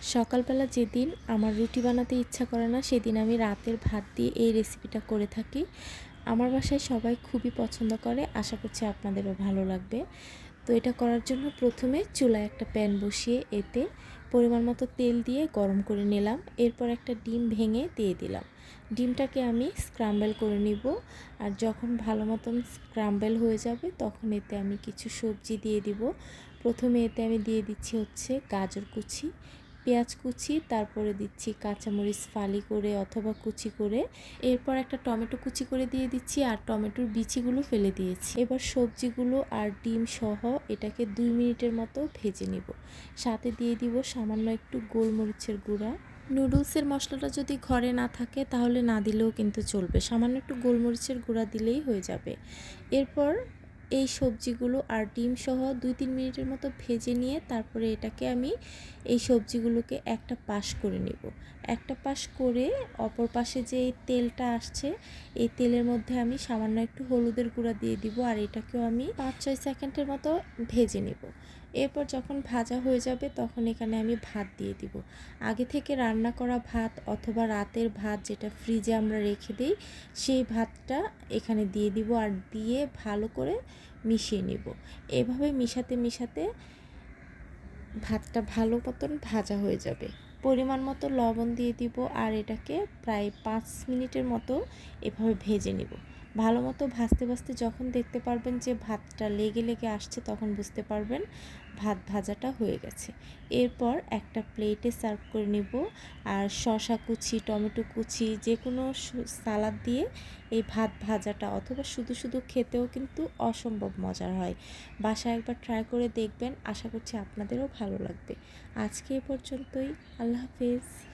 সকালবেলা যেদিন আমার রুটি বানাতে ইচ্ছা করে না, সেদিন আমি রাতের ভাত দিয়ে এই রেসিপিটা করে থাকি। আমার বাসায় সবাই খুবই পছন্দ করে, আশা করছি আপনাদেরও ভালো লাগবে। তো এটা করার জন্য প্রথমে চুলায় একটা প্যান বসিয়ে এতে পরিমাণ মতো তেল দিয়ে গরম করে নিলাম। এরপর একটা ডিম ভেঙে দিয়ে দিলাম। ডিমটাকে আমি স্ক্রাম্বেল করে নিব। আর যখন ভালো মতন স্ক্রাম্বেল হয়ে যাবে, তখন এতে আমি কিছু সবজি দিয়ে দিব। প্রথমে এতে আমি দিয়ে দিচ্ছি হচ্ছে গাজর কুচি। পেঁয়াজ কুচি, তারপরে দিচ্ছি কাঁচামরিচ ফালি করে অথবা কুচি করে। এরপর একটা টমেটো কুচি করে দিয়ে দিচ্ছি আর টমেটোর বিচিগুলো ফেলে দিয়েছি। এবার সবজিগুলো আর ডিম সহ এটাকে দুই মিনিটের মতো ভেজে নিব। সাথে দিয়ে দিব সামান্য একটু গোলমরিচের গুঁড়া। নুডলসের মশলাটা যদি ঘরে না থাকে তাহলে না দিলেও কিন্তু চলবে। সামান্য একটু গোলমরিচের গুঁড়া দিলেই হয়ে যাবে। এরপর এই সবজিগুলো আর ডিম সহ দুই তিন মিনিটের মতো ভেজে নিয়ে তারপরে এটাকে আমি এই সবজিগুলোকে একটা পাশ করে নেব। একটা পাশ করে অপর পাশে যে এই তেলটা আসছে, এই তেলের মধ্যে আমি সামান্য একটু হলুদের গুঁড়া দিয়ে দিব আর এটাকেও আমি পাঁচ ছয় সেকেন্ডের মতো ভেজে নেব। এরপর যখন ভাজা হয়ে যাবে তখন এখানে আমি ভাত দিয়ে দিব। আগে থেকে রান্না করা ভাত অথবা রাতের ভাত যেটা ফ্রিজে আমরা রেখে দিই, সেই ভাতটা এখানে দিয়ে দিব আর দিয়ে ভালো করে মিশিয়ে নিব। এভাবে মিশাতে মিশাতে ভাতটা ভালো মতন ভাজা হয়ে যাবে। পরিমাণ মতো লবণ দিয়ে দিব আর এটাকে প্রায় পাঁচ মিনিটের মতো এভাবে ভেজে নিব। ভালো মতো ভাজতে ভাজতে যখন দেখতে পারবেন যে ভাতটা লেগে লেগে আসছে, তখন বুঝতে পারবেন ভাত ভাজাটা হয়ে গেছে। এরপর একটা প্লেটে সার্ভ করে নেব। আর শশা কুচি, টমেটো কুচি, যে কোনো সালাদ দিয়ে এই ভাত ভাজাটা অথবা শুধু শুধু খেতেও কিন্তু অসম্ভব মজার হয়। বাসায় একবার ট্রাই করে দেখবেন। আশা করছি আপনাদেরও ভালো লাগবে। আজকে এ পর্যন্তই। আল্লাহ হাফেজ।